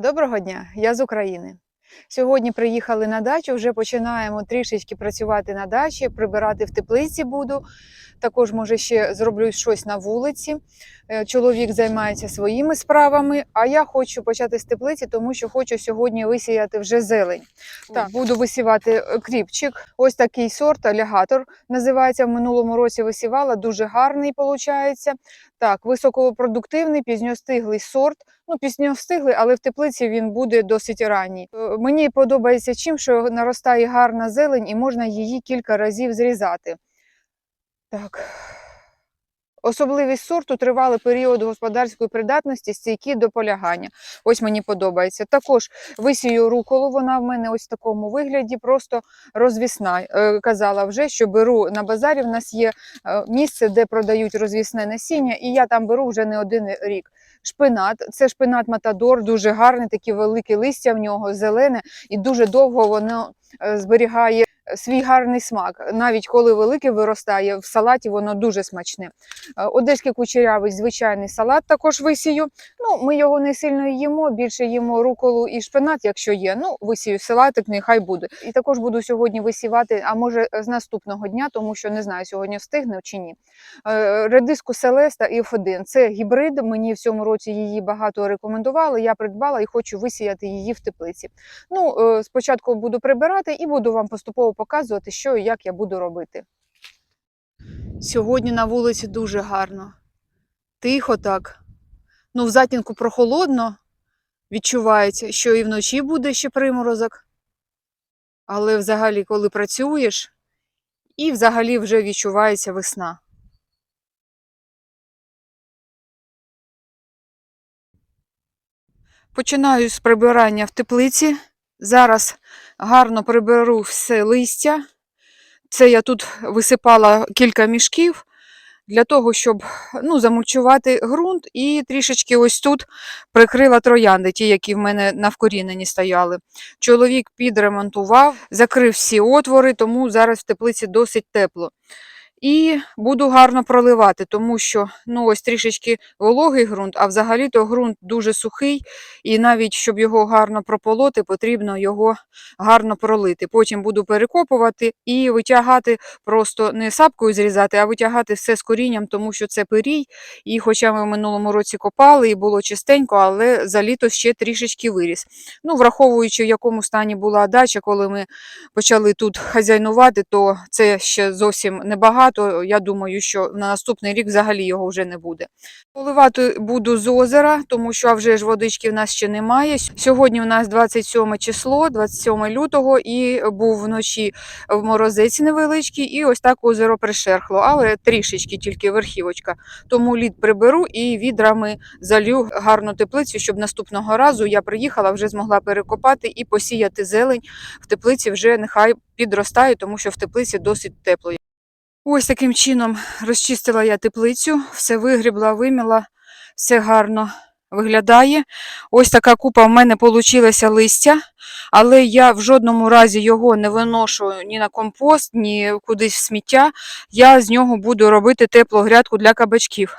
Доброго дня, я з України. Сьогодні приїхали на дачу, вже починаємо трішечки працювати на дачі, прибирати в теплиці буду. Також, може, ще зроблю щось на вулиці. Е, Чоловік займається своїми справами, а я хочу почати з теплиці, тому що хочу сьогодні висіяти вже зелень. Так, буду висівати е, кріпчик. Ось такий сорт, алігатор називається. В минулому році висівала, дуже гарний виходить. Так, високопродуктивний, пізньостиглий сорт. Ну, встигли, але в теплиці він буде досить ранній. Е, Мені подобається чим, що наростає гарна зелень і можна її кілька разів зрізати. Так. Особливість сорту тривалий період господарської придатності, стійкі до полягання. Ось мені подобається. Також висію руколу, вона в мене ось в такому вигляді, просто розвісна. Е, Казала вже, що беру на базарі. В нас є е, місце, де продають розвісне насіння, і я там беру вже не один рік. Шпинат, це шпинат Матадор, дуже гарний, такі великі листя в нього, зелене, і дуже довго воно е, зберігає свій гарний смак. Навіть коли велике виростає, в салаті воно дуже смачне. Е, Одеський кучерявий звичайний салат також висію. Ну, ми його не сильно їмо, більше їмо руколу і шпинат, якщо є. Ну, висію салатик, нехай буде. І також буду сьогодні висівати, а може з наступного дня, тому що не знаю, сьогодні встигне чи ні. Е, Редиску Селеста і F1. Це гібрид. Мені в цьому році її багато рекомендували. Я придбала і хочу висіяти її в теплиці. Ну, е, спочатку буду прибирати і буду вам поступово показувати, що і як я буду робити. Сьогодні на вулиці дуже гарно. Тихо так. Ну, в затінку прохолодно. Відчувається, що і вночі буде ще приморозок. Але взагалі, коли працюєш, і взагалі вже відчувається весна. Починаю з прибирання в теплиці. Зараз гарно приберу все листя. Це я тут висипала кілька мішків для того, щоб ну, замульчувати ґрунт і трішечки ось тут прикрила троянди, ті, які в мене на вкорінені стояли. Чоловік підремонтував, закрив всі отвори, тому зараз в теплиці досить тепло. І буду гарно проливати, тому що ну ось трішечки вологий ґрунт, а взагалі-то ґрунт дуже сухий, і навіть щоб його гарно прополоти, потрібно його гарно пролити. Потім буду перекопувати і витягати просто не сапкою зрізати, а витягати все з корінням, тому що це пирій. І хоча ми в минулому році копали і було чистенько, але за літо ще трішечки виріс. Ну, враховуючи, в якому стані була дача, коли ми почали тут хазяйнувати, то це ще зовсім небагато. Я думаю, що на наступний рік взагалі його вже не буде. Поливати буду з озера, тому що а вже ж водички в нас ще немає. Сьогодні у нас 27 число, 27 лютого, і був вночі в морозець невеличкий, і ось так озеро пришерхло, але трішечки тільки верхівочка. Тому лід приберу і відрами залю гарну теплицю, щоб наступного разу я приїхала, вже змогла перекопати і посіяти зелень. В теплиці вже нехай підростає, тому що в теплиці досить тепло. Ось таким чином розчистила я теплицю, все вигрібла, виміла, все гарно виглядає. Ось така купа в мене вийшла листя, але я в жодному разі його не виношу ні на компост, ні кудись в сміття. Я з нього буду робити теплу грядку для кабачків.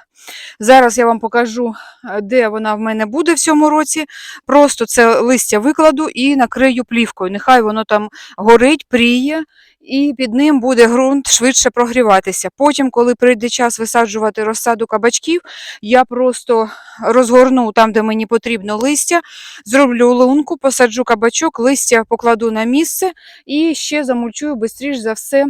Зараз я вам покажу, е, де вона в мене буде в цьому році. Просто це листя викладу і накрию плівкою. Нехай воно там горить, пріє, і під ним буде ґрунт швидше прогріватися. Потім, коли прийде час висаджувати розсаду кабачків, я просто розгорну там, де мені потрібно листя, зроблю лунку, посаджу кабачок, листя покладу на місце і ще замульчую швидше за все.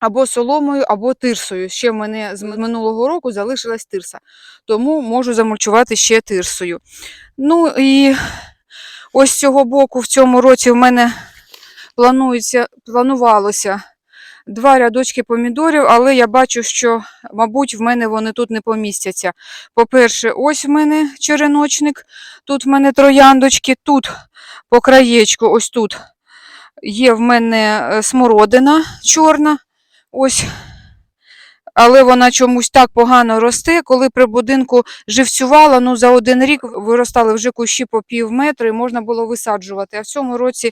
Або соломою, або тирсою. Ще в мене з минулого року залишилась тирса, тому можу замульчувати ще тирсою. Ну і ось з цього боку в цьому році в мене планується, планувалося два рядочки помідорів, але я бачу, що, мабуть, в мене вони тут не помістяться. По-перше, ось в мене череночник, тут в мене трояндочки, тут по краєчку, ось тут є в мене е, смородина чорна. Ось. Але вона чомусь так погано росте, коли при будинку живцювала, ну за один рік виростали вже кущі по пів метри, і можна було висаджувати. А в цьому році,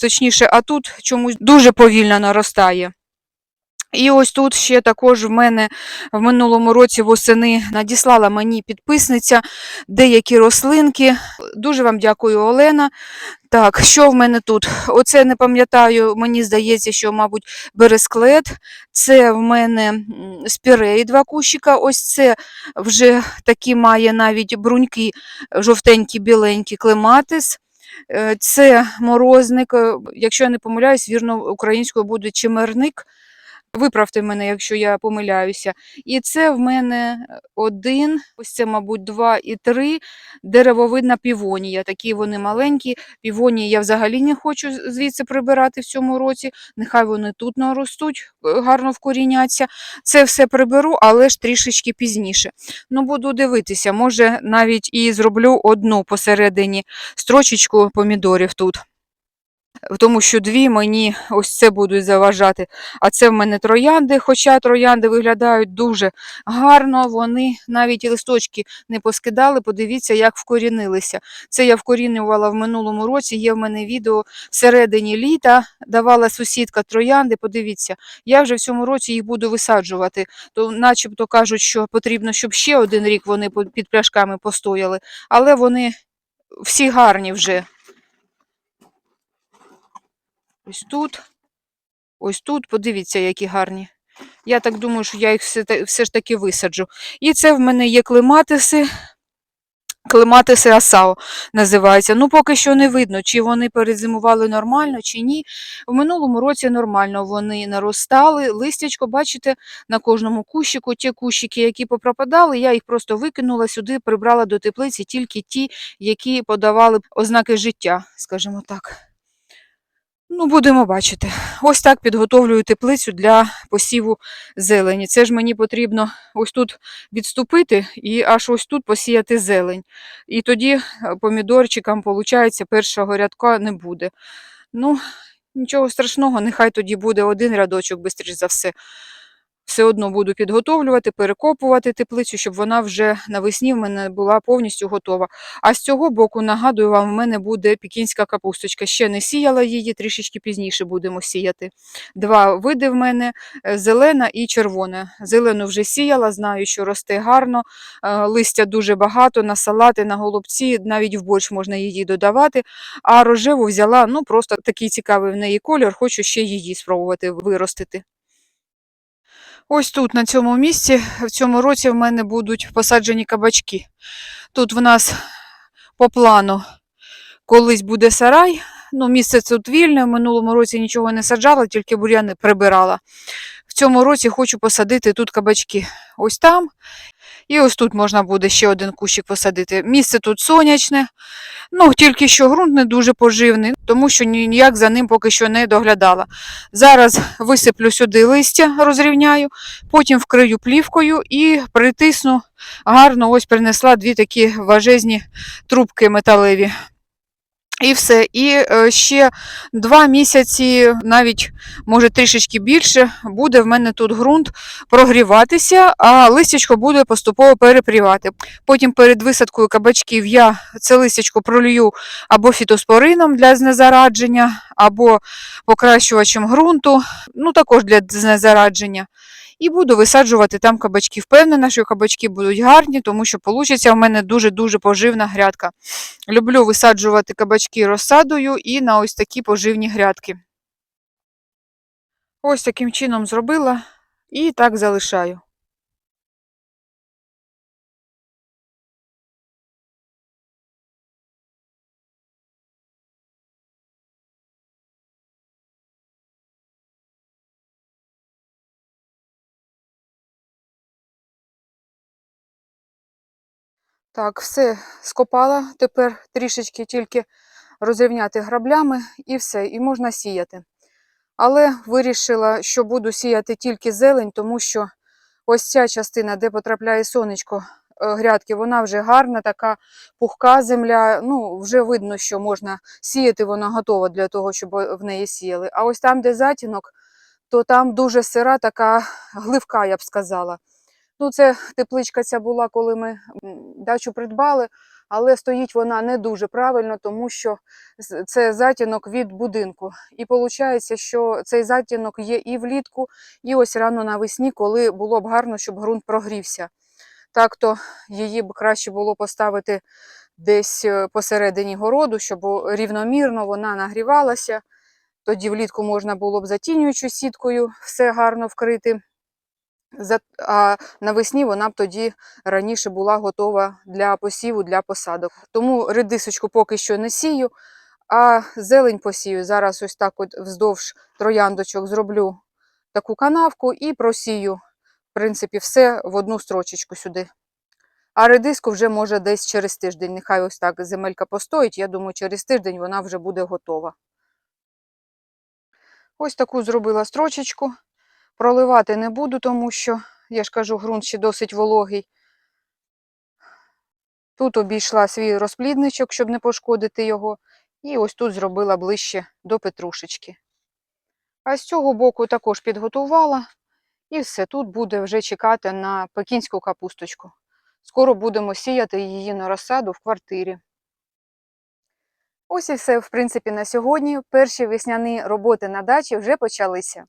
точніше, а тут чомусь дуже повільно наростає. І ось тут ще також в мене в минулому році восени надіслала мені підписниця деякі рослинки. Дуже вам дякую, Олена. Так, що в мене тут? Оце не пам'ятаю, мені здається, що, мабуть, бересклет. Це в мене м, спірей, два кущика. Ось це вже такі має навіть бруньки жовтенькі, біленькі, клематис. Е, Це морозник, е, якщо я не помиляюсь, вірно, українською буде чимерник. Виправте мене, якщо я помиляюся. І це в мене один, ось це, мабуть, два і три деревовидна півонія. Такі вони маленькі. Півонії я взагалі не хочу звідси прибирати в цьому році. Нехай вони тут наростуть, е, гарно вкоріняться. Це все приберу, але ж трішечки пізніше. Ну, буду дивитися, може навіть і зроблю одну посередині строчечку помідорів тут. Тому що дві мені ось це будуть заважати. А це в мене троянди, хоча троянди виглядають дуже гарно, вони навіть і листочки не поскидали. Подивіться, як вкорінилися. Це я вкорінювала в минулому році. Є в мене відео всередині літа, давала сусідка троянди. Подивіться, я вже в цьому році їх буду висаджувати. То, начебто кажуть, що потрібно, щоб ще один рік вони під пляшками постояли, але вони всі гарні вже. Ось тут. Ось тут, подивіться, які гарні. Я так думаю, що я їх все, все ж таки висаджу. І це в мене є клематиси. Клематиси Асао називаються. Ну, поки що не видно, чи вони перезимували нормально, чи ні. В минулому році нормально вони наростали. Листячко, бачите, на кожному кущику. Ті кущики, які попропадали, я їх просто викинула сюди, прибрала до теплиці тільки ті, які подавали ознаки життя, скажімо так. Ну, будемо бачити. Ось так підготовлюю теплицю для посіву зелені. Це ж мені потрібно ось тут відступити і аж ось тут посіяти зелень. І тоді е, помідорчикам, виходить, першого рядка не буде. Ну, нічого страшного, нехай тоді буде один рядочок, швидше за все. Все одно буду підготовлювати, перекопувати теплицю, щоб вона вже навесні в мене була повністю готова. А з цього боку, нагадую вам, в мене буде пікінська капусточка. Ще не сіяла її, трішечки пізніше будемо сіяти. Два види в мене е, зелена і червона. Зелену вже сіяла, знаю, що росте гарно, е, листя дуже багато, на салати, на голубці, навіть в борщ можна її додавати. А рожеву взяла, ну просто такий цікавий в неї кольор, хочу ще її спробувати виростити. Ось тут, на цьому місці, в цьому році в мене будуть посаджені кабачки. Тут в нас по плану колись буде сарай. Ну, місце тут вільне, в минулому році нічого не саджала, тільки бур'яни прибирала. В цьому році хочу посадити тут кабачки. Ось там. І ось тут можна буде ще один кущик посадити. Місце тут сонячне, ну тільки що ґрунт не дуже поживний, тому що ніяк за ним поки що не доглядала. Зараз висиплю сюди листя, розрівняю, потім вкрию плівкою і притисну гарно. Ось принесла дві такі важезні трубки металеві. І все. І е, ще два місяці, навіть може трішечки більше, буде в мене тут ґрунт прогріватися, а листячко буде поступово перепрівати. Потім перед висадкою кабачків я це листячко пролью або фітоспорином для знезарадження, або покращувачем ґрунту, ну також для знезарадження. І буду висаджувати там кабачки. Впевнена, що кабачки будуть гарні, тому що вийде в мене дуже-дуже поживна грядка. Люблю висаджувати кабачки розсадою і на ось такі поживні грядки. Ось таким чином зробила і так залишаю. Так, все скопала. Тепер трішечки тільки розрівняти граблями і все, і можна сіяти. Але вирішила, що буду сіяти тільки зелень, тому що ось ця частина, де потрапляє сонечко е, грядки, вона вже гарна, така пухка земля. Ну, вже видно, що можна сіяти, вона готова для того, щоб в неї сіяли. А ось там, де затінок, то там дуже сира, така гливка, я б сказала. Ну, це тепличка ця була, коли ми дачу придбали. але стоїть вона не дуже правильно, тому що це затінок від будинку. І виходить, що цей затінок є і влітку, і ось рано навесні, коли було б гарно, щоб ґрунт прогрівся. Так то її б краще було поставити десь е, посередині городу, щоб рівномірно вона нагрівалася. Тоді влітку можна було б затінюючою сіткою все гарно вкрити. А навесні вона б тоді раніше була готова для посіву, для посадок. Тому редисочку поки що не сію, а зелень посію. Зараз ось так от вздовж трояндочок зроблю таку канавку і просію, в принципі, все в одну строчечку сюди. А редиску вже може десь через тиждень. Нехай ось так земелька постоїть. Я думаю, через тиждень вона вже буде готова. Ось таку зробила строчечку. Проливати не буду, тому що, я ж кажу, ґрунт ще досить вологий. Тут обійшла свій розплідничок, щоб не пошкодити його. І ось тут зробила ближче до петрушечки. А з цього боку також підготувала. І все тут буде вже чекати на пекінську капусточку. Скоро будемо сіяти її на розсаду в квартирі. Ось і все, в принципі, на сьогодні. Перші весняні роботи на дачі вже почалися.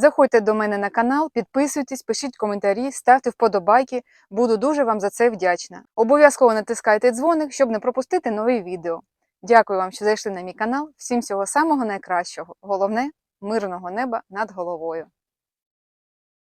Заходьте до мене на канал, підписуйтесь, пишіть коментарі, ставте вподобайки. Буду дуже вам за це вдячна. Обов'язково натискайте дзвоник, щоб не пропустити нові відео. Дякую вам, що зайшли на мій канал. Всім всього самого найкращого. Головне мирного неба над головою.